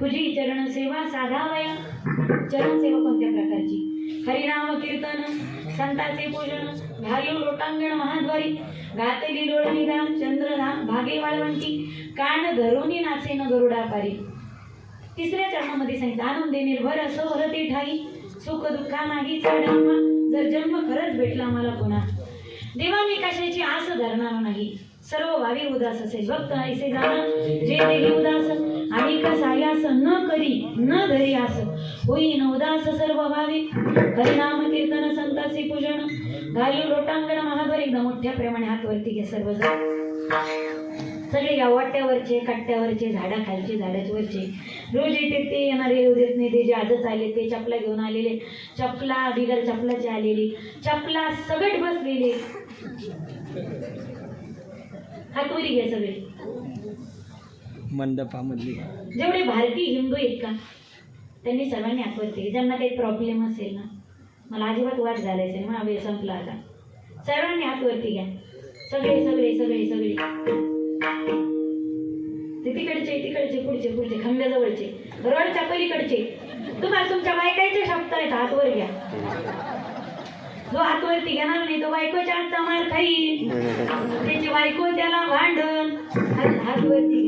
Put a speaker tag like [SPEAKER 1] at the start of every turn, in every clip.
[SPEAKER 1] तुझी चरण सेवा साधावया चरण सेवा कोणत्या प्रकारची? हरिनाम कीर्तन संताचे पूजन घालू लोटांगण महाद्वारी. घातली लोळणी राम चंद्रधाम भागे वाळवंटी. कान धरुनी नाचे न गरुडा पारी. तिसऱ्या चरणामध्ये सांगितलं आनंदे निर्भर असो वरती ठाई. सुख दुःखा नाही जर जन्म खरंच भेटला मला पुन्हा. देवा मी कशाची आस धरणार नाही? सर्व भावी उदास असे भक्त ऐसे जाणं जे देही उदास. आणि कसायास न करी न धरी आस होईन उदास सर्व भावी. हरिनाम कीर्तन संताचे पूजन. घालू लोटांगण महाद्वार एकदा मोठ्या प्रमाणे हात वरती घ्या सर्वजण. सगळे या वाट्यावरचे कट्ट्यावरचे झाडाखालचे झाडाच्यावरचे रोज येते ते येणारे रोज येत नाही ते जे आजच आले ते चपला घेऊन आलेले. चपला बिगर चपलाचे आलेले. चपला सगट बसलेले. हातवरी घ्या सगळे.
[SPEAKER 2] मंडपामधली.
[SPEAKER 1] जेवढे भारतीय हिंदू आहेत का त्यांनी सर्वांनी हातवरती घ्या. ज्यांना काही प्रॉब्लेम असेल ना मला अजिबात वाद घालायचा नाही. मला वेळ संपला आता. सर्वांनी हातवरती घ्या. सगळे सगळे सगळे सगळे. ते तिकडचे तिकडचे पुढचे पुढचे खांब्याजवळचे. रोडच्या पलीकडचे. तुम्हाला तुमच्या बायकाचे शब्द आहेत. हातवर घ्या. जो हातवरती घेणार नाही तो बायकोच्या हातचा मार खाईल. त्याची बायको त्याला भांडण. हात हातवरती.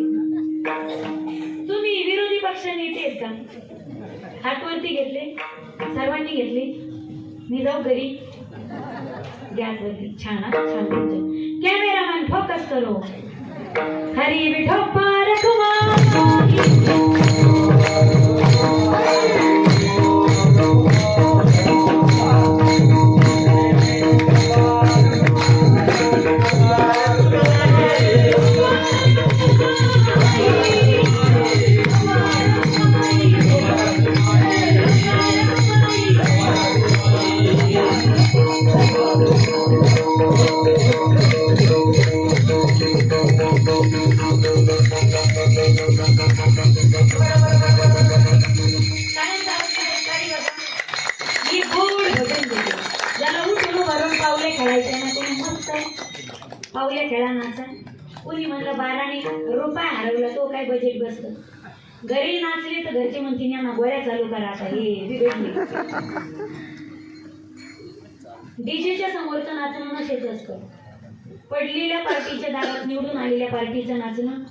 [SPEAKER 1] तुम्ही विरोधी पक्ष नेते का? हातवरती घेतले? सर्वांनी घेतले? मी जाऊ घरी. गॅसवरती छान छान कॅमेरामॅन फोकस करो. हरी विठोबा बारा नाचा कुणी म्हणलं बाराने रुपया हरवला तो काय बजेट बसलं घरी नाचले तर घरचे म्हणतील यांना गोळ्या चालू करा आता हे बिघडले. डीजेच्या समोरचं नाचणं नशेच असतं. पडलेल्या पार्टीच्या दारात निवडून आलेल्या पार्टीचं नाचणं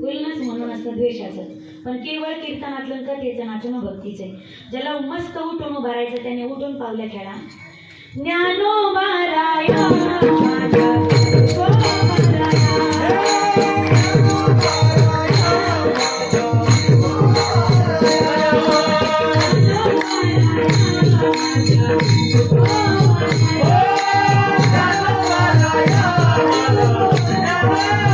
[SPEAKER 1] फुलनच म्हणून असतं द्वेषाचं. पण केवळ कीर्तनातलं तर त्याचं नाचणं भक्तीचं आहे. ज्याला मस्त उठून उभारायचं त्याने उठून पावल्या खेळा. ज्ञानो माझ्या Amen.